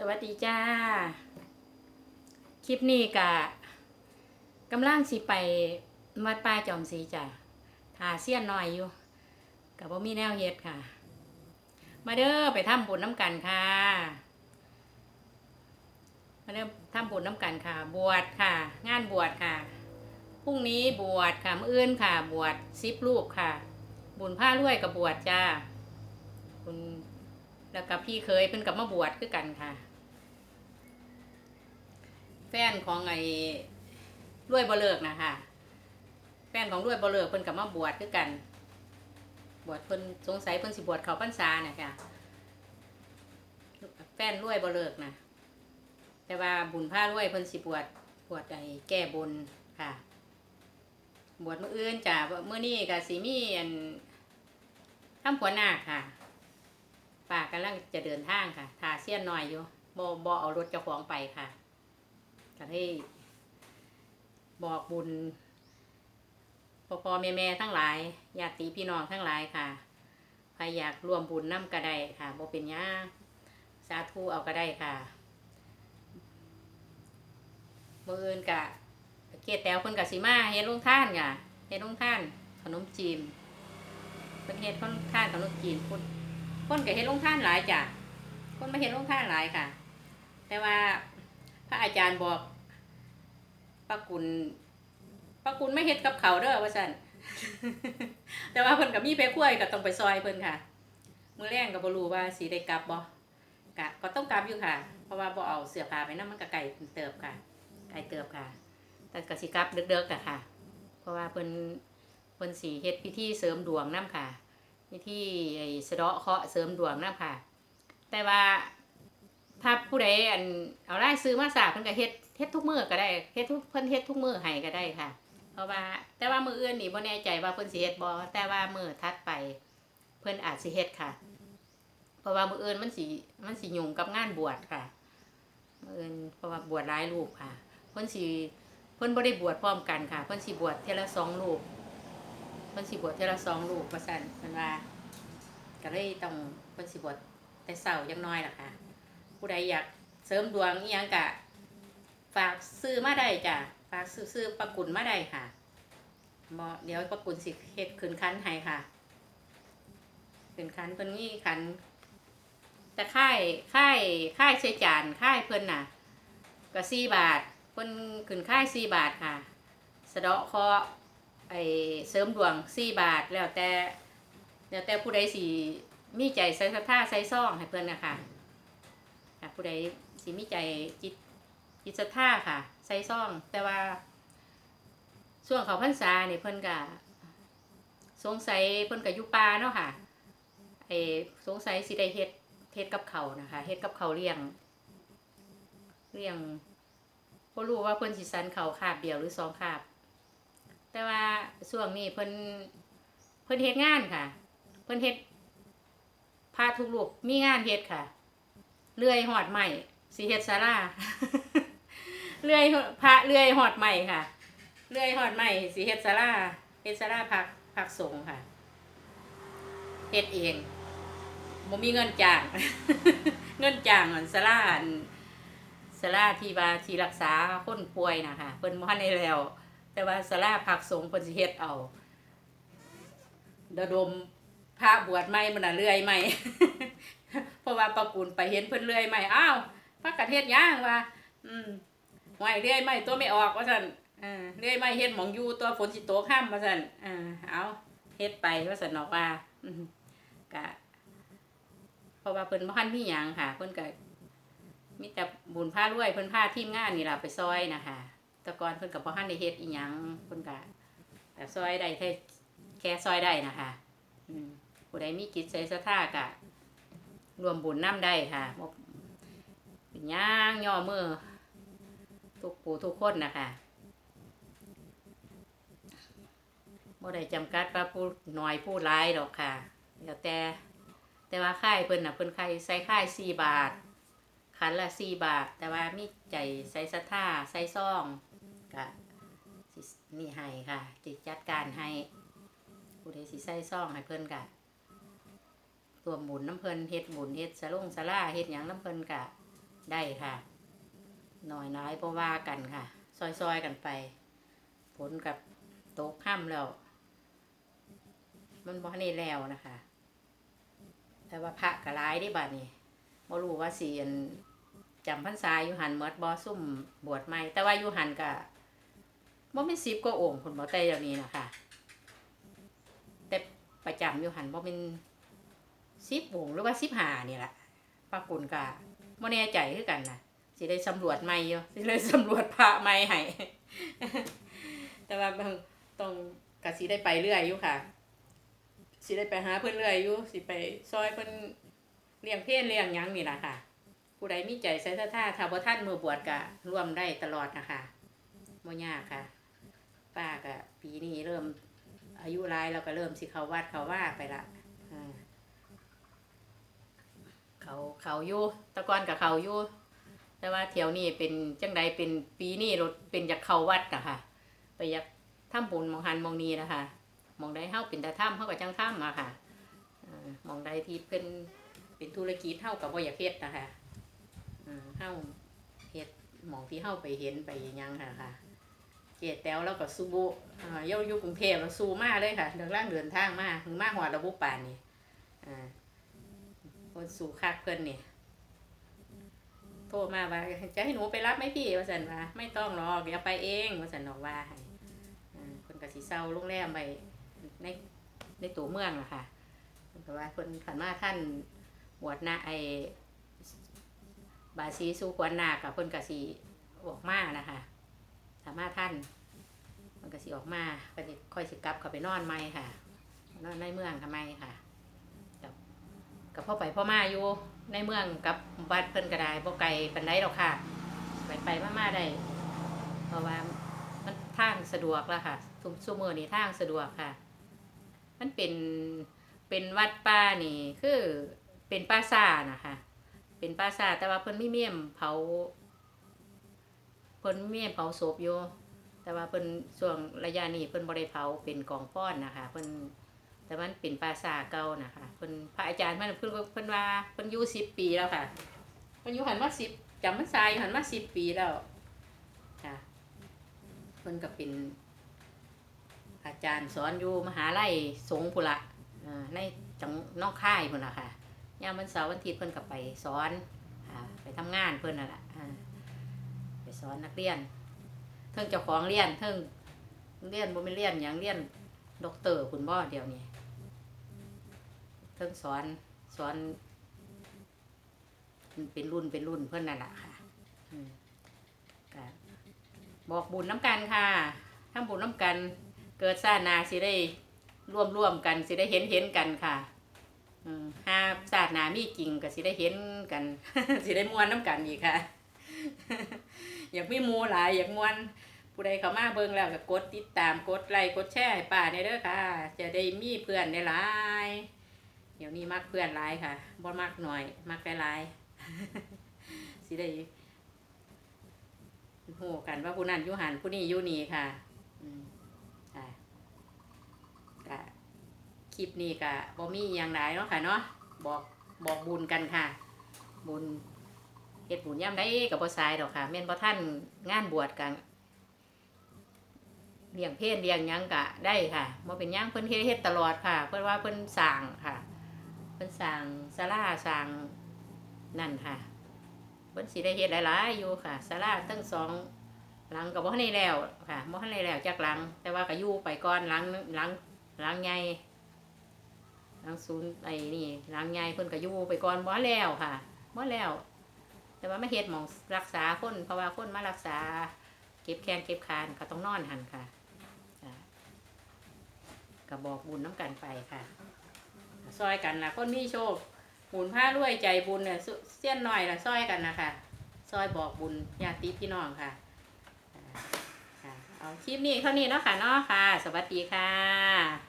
สวัสดีจ้า คลิปนี้กะกำลังสิไปวัดป่าจอมศรีจ้ะทาเสี้ยนหน่อยอยู่กับว่ามีแนวเฮ็ดค่ะ มาเด้อไปทำบุญน้ำกันค่ะ มาเด้อทำบุญน้ำกันค่ะ บวชค่ะ งานบวชค่ะ พรุ่งนี้บวชค่ะมื้ออื่นค่ะ บวชสิบลูกค่ะ บุญผ้ารวยกับบวชจ้าคุณแล้วกับพี่เคยเพิ่นกับมาบวชคือกันค่ะ แฟนของไอ้รวยบ่เลิกนะคะแฟนของรวยบ่เลิกเพิ่นกับมาบวชคือกัน บวชเพิ่นสงสัยเพิ่นสิบวชเขาพรรษาน่ะค่ะแฟนรวยบ่เลิกนะแต่ว่าบุญผ้ารวยเพิ่นสิบวชบวชไอ้แก้บนค่ะ บวชมื้ออื่นจ้ะมื้อนี้ก็สิมีอันทำขวัญนาค่ะป้ากำลังจะเดินทางค่ะทาเสี้ยนหน่อยอยู่บอบอเอารถเจ้าของไปค่ะ ก็ให้ บอกบุญพ่อพ่อแม่แม่ทั้งหลายญาติพี่น้องทั้งหลายค่ะใครอยากร่วมบุญน้ำกระไดค่ะบ่เป็นยาสาธุเอากระไดค่ะมืออื่นกะเกตแต้วคนกะสิมาเฮ็ดลุงท่านค่ะเฮ็ดลุงท่าน ขนมจีนเป็นเฮ็ดคนท่านขนมจีนพุทธคนก็เห็นลงท่านหลายจ้ะคนมาเห็นลงท่านหลายค่ะ แต่ว่า พระอาจารย์บอกปากุลปากุลไม่เฮ็ดกับเขาเด้อว่าซั่นแต่ว่าเพิ่นก็มีไปคุยก็ต้องไปซอยเพิ่นค่ะ มือแรงก็บ่รู้ว่าสิได้กลับบ่กะก็ต้องกลับอยู่ค่ะ เพราะว่าบ่เอาเสื้อผ้าไปนำมันก็ไกลเติบค่ะ ไกลเติบค่ะ แต่ก็สิกลับเด็กๆอะค่ะ เพราะว่าเพิ่นเพิ่นสิเฮ็ดพิธีเสริมดวงนํค่ะวิธีไอ้สะเดาะเคาะเสริมดวงนะค่ะ แต่ว่า ถ้าผู้ใดอันเอาไล่ซื้อมาสาเพิ่นก็เฮ็ดเฮ็ดทุกมื้อก็ได้เฮ็ดทุกเพิ่นเฮ็ดทุกมื้อให้ก็ได้ค่ะ เพราะว่าแต่ว่ามื้ออื่นนี่บ่แน่ใจว่าเพิ่นสิเฮ็ดบ่แต่ว่ามื้อถัดไป เพิ่นอาจสิเฮ็ดค่ะ เพราะว่ามื้ออื่นมันสิมันสิยุ่งกับงานบวชค่ะมื้ออื่นเพราะว่าบวชหลายรูปค่ะ เพิ่นสิเพิ่นบ่ได้บวชพร้อมกันค่ะ เพิ่นสิบวชเทละสองรูปเพิ่นสิบวชเทละสองลูกว่าซั่นเพิ่นว่าก็เลยต้องเพิ่นสิบวชแต่เช้าจังน้อยล่ะค่ะ ผู้ใดอยากเสริมดวงอีหยังก็ฝากซื้อมาได้จ้ะฝากซื้อซื้อปลากุลมาได้ค่ะบ่เดี๋ยวปลากุลสิเฮ็ดขึ้นคันให้ค่ะขึ้นคันเพิ่นมีคันแต่ค่ายค่ายค่ายใช้จานค่ายเพิ่นน่ะก็4บาทเพิ่นขึ้นค่าย4บาทค่ะ สะเดาะเคาะไอเสริมดวงสี่บาทแล้วแต่แล้วแต่ผู้ใดสีมีใจใส่ศรัทธาใส่ซ่องให้เพื่อนนะคะ ค่ะผู้ใดสีมีใจจิตจิตศรัทธาค่ะ ใส่ซ่อง แต่ว่า ช่วงเขาพรรษาเนี่ยเพิ่นกะสงสัยเพิ่นกะอยู่ป่าเนาะค่ะไอสงสัยสิได้เฮ็ดเฮ็ดกับเขานะคะเฮ็ดกับเขาเลี้ยงเลี้ยงบ่รู้ว่าเพิ่นสิสันเขาคาบเดียวหรือสองคาบ แต่ว่าช่วงนี้เพิ่นเพิ่นเฮ็ดงานค่ะ เพิ่นเฮ็ดพาทุกลูกมีงานเฮ็ดค่ะ เลื่อยหอดใหม่สิเฮ็ดศาลาเลื่อยพระเลื่อยหอดใหม่ค่ะ เลื่อยหอดใหม่สิเฮ็ดศาลาเฮ็ดศาลาพักพักสงค่ะเฮ็ดเองบ่มีเงินจ้าง เงินจ้างอันศาลาอันศาลาที่ว่าที่รักษาคนป่วยนะคะเพิ่นบ่ทันได้แล้ว แต่ว่าสลาผักสงเพิ่นสิเฮ็ดเอาระดมพระบวชใหม่มันน่ะเลื่อยใหม่ ราะว่าประกุลไปเห็นเพิ่นเลื่อยใหม่อ้าวพระกะเทศย่างว่า อืมไหวเลื่อยใหม่ตัวไม่ออกว่าซั่นเออเลื่อยใหม่เฮ็ดหมองอยู่ตัวฝนสิตกห้ามว่าซั่นเออเอาเฮ็ดไปว่าซั่นเนาะว่าอืมกะเพราะว่าเพิ่นบ่ทันมีหยังค่ะ เพิ่นก็มีแต่บุญพารวยเพิ่นพาทีมงานนี่ล่ะไปซอยนะคะแต่ก่อนเพิ่นกับพ่อฮันได้เฮ็ดอีหยังเพิ่นก็แต่ซอยได้แค่แค่ซอยได้นะคะ อืมผู้ใดมีจิตใจศรัทธาก็ รวมบุญน้ำได้ค่ะบ่เป็นย่างย่อมือ ทุกผู้ทุกคนนะคะบ่ได้จำกัดว่าผู้น้อยผู้หลายดอกค่ะแล้วแต่ แต่ว่าค่ายเพิ่นน่ะเพิ่นค่ายใส่ค่ายสี่บาทขันละสี่บาท แต่ว่ามีใจใส่ศรัทธาใส่ซ่องก็สินี่ให้ค่ะจิจัดการให้ผู้ใดสิใส่ซ่องให้เพิ่นกะ ตัวหมุนน้ำเพลินเฮ็ดบุญเฮ็ดสะลงสะล่าเฮ็ดหยังน้ำเพลินกะได้ค่ะหน่อยน้อยเพราะว่ากันค่ะ ซอยๆกันไปผลกับโตกค่ำแล้ว มันบ่ได้แล้วนะคะ แต่ว่าพระกระไรได้บัดนี้บ่รู้ว่าสิอันจำพรรษาอยู่หันเมดบ่ซุ่มบวชใหม่แต่ว่าอยู่หันก็บ่มีสิบก็โอ่งค์คนบ่แต่อย่างนี้นะคะแต่ประจำอยู่หันบ่เป็น สิบองหรือว่าสิบห้านี่แหละปรากฏก็บ่แน่ใจคือกันนะสิได้สำรวจใหม่อยู่สิได้สำรวจพระใหม่ให้แต่ว่าบางต้องก็สิได้ไปเรื่อยอยู่ค่ะสิได้ไปหาเพิ่อนเรื่อยอยู่สิไปซอยเพิ่อนเลี้ยงเพศเลี้ยงยังนี่ละค่ะ ผู้ใดมีใจใส่ศรัทธาถ้าบ่ท่านมือบวชก็ร่วมได้ตลอดนะคะบ่ยากค่ะ ป้าก็ปีนี้เริ่มอายุหลายเราก็เริ่มสิเขาวัดเขาว่าไปละอ่า เขาเขาอยู่ตะกอนกับเขาอยู่แต่ว่าเที่ยวนี้เป็นจังใดเป็นปีนี้รถเป็นจากเขาวัดนะคะไปอยากถ้ำบุญมองหันมองนี้นะคะมองได้เฮาเป็นแต่ถ้ำเฮากับจังถ้ำมาค่ะอ่ามองได้ที่เป็นเป็นธุรกิจเฮากับว่าอยากเฮ็ดนะคะอ่าเฮาเฮ็ดมองที่เฮาไปเห็นไปยังค่ะค่ะเกตแต้วแล้วก็ซูบุอ่าเย้าอยู่กรุงเทพแล้วซูมาเลยค่ะเดินล่างเดินทางมาถึงมาหัวระบุป่านนี่อ่า คนสู่คักเพิ่นนี่โทรมาว่าจะให้หนูไปรับไหมพี่ว่าสันว่าไม่ต้องหรอกเดี๋ยวไปเองว่าสันบอกว่าให้คนกสิเซาโรงแรมไปในในตัวเมืองอะค่ะเพิ่นก็ว่าคนขันมาท่านบวชหน้าไอบาซีสู้ควนนากับเพิ่นกสิออกมานะคะสามารถท่านมันกสิออกมาก็สิค่อยสิกลับเข้าไปนอนใหมค่ะ นอนในเมืองทำไมค่ะ กับพ่อไปพ่อมาอยู่ในเมืองกับบัดเพิ่นก็ได้บ่ไกลปานใดหรอกค่ะ ไปไปมามาได้ เพราะว่ามันทางสะดวกแล้วค่ะซุซุมือนี่ทางสะดวกค่ะ มันเป็นเป็นวัดป่านี่คือเป็นป่าซ่านะคะ เป็นป่าซ่าแต่ว่าเพิ่นมีเมี่ยมเผาเพิ่นมีเผาศพอยู่แต่ว่าเพิ่นช่วงระยะนี้เพิ่นบ่ได้เผาเป็นกองฟ้อนนะคะเพิ่น แต่มันเป็นปราสาเก่านะคะเพิ่นพระอาจารย์มันเพิ่นเพิ่นว่าเพิ่นอยู่10ปีแล้วค่ะเพิ่นอยู่หันมา10จำพรรษาอยู่หันมา10ปีแล้วค่ะเพิ่นก็เป็นอาจารย์สอนอยู่มหาลัยสงฆ์พุนละอ่าในจังนอกค่ายพุ่นละค่ะยามวันเสาร์วันอาทิตย์เพิ่นก็ไปสอนไปทำงานเพิ่นนั่นแหละไปสอนนักเรียนเทิงเจ้าของเรียนเทิงเรียนบ่แม่เรียนหยังเรียนด็อกเตอร์คุณบ่เดียวนี้ เทิงสอนสอนเป็นรุ่นเป็นรุ่นเพิ่อนนั่นแหละค่ะบอกบุญน้ำกันค่ะทำบุญน้ำกัน เกิดชานาสิได้ร่วมร่วมกันสิได้เห็นเห็นกันค่ะห้าชาติหนามีจริงก็สิได้เห็นกัน สิได้มวนน้ำกันอีกค่ะ อยากมีมูหลายอยากมวนผู้ใดเขามาเบิ่งแล้วก็กดติดตามกดไลค์กดแชร์ให้ป้าในเด้อค่ะ จะได้มีเพื่อนได้หลาย เดี๋ยวนี้มักเพื่อนหลายค่ะบ่มักหน่อย มักหลายสิได้ฮู้กันว่าผู้นั้นยู่หันผู้นี้ยู่นี่ค่ะ อืมค่ะก็คลิปนี้ก็บ่มีอย่างใดเนาะค่ะเนาะบอกบอกบุญกันค่ะ บุญเฮ็ดบุญย่ำได้กับบ่สายดอกค่ะแม่นบ่ท่านงานบวชกันเลี้ยงเพศเลี้ยงยังก็ได้ค่ะบ่เป็นหยังเพิ่นเฮ็ดเฮ็ดตลอดค่ะ เพิ่นว่าเพิ่นสร้างค่ะ เพิ่นสร้างศาลาสร้างนั่นค่ะเพิ่นสิได้เฮ็ดหลายๆอยู่ค่ะศาลาทั้งสองหลังก็บ่ทันได้แล้วค่ะบ่ทันได้แล้วจักหลัง แต่ว่าก็อยู่ไปก่อนหลังหลังหลังใหญ่หลังศูนย์ไอ้นี่หลังใหญ่เพิ่นก็อยู่ไปก่อนบ่แล้วค่ะบ่แล้ว แต่ว่าไม่เฮ็ดหมองรักษาคนเพราะว่าคนมารักษา เก็บแข้งเก็บคานก็ต้องนอนหันค่ะจ้ะก็บอกบุญน้ำกันไปค่ะ ซอยกันนะคนมีโชคหมุนผ้ารวยใจบุญเนี่ยเสี้ยนหน่อยละซอยกันนะคะซอยบอกบุญญาติพี่น้องค่ะอ่าค่ะเอาคลิปนี้เท่านี้เนาะค่ะเนาะค่ะ สวัสดีค่ะ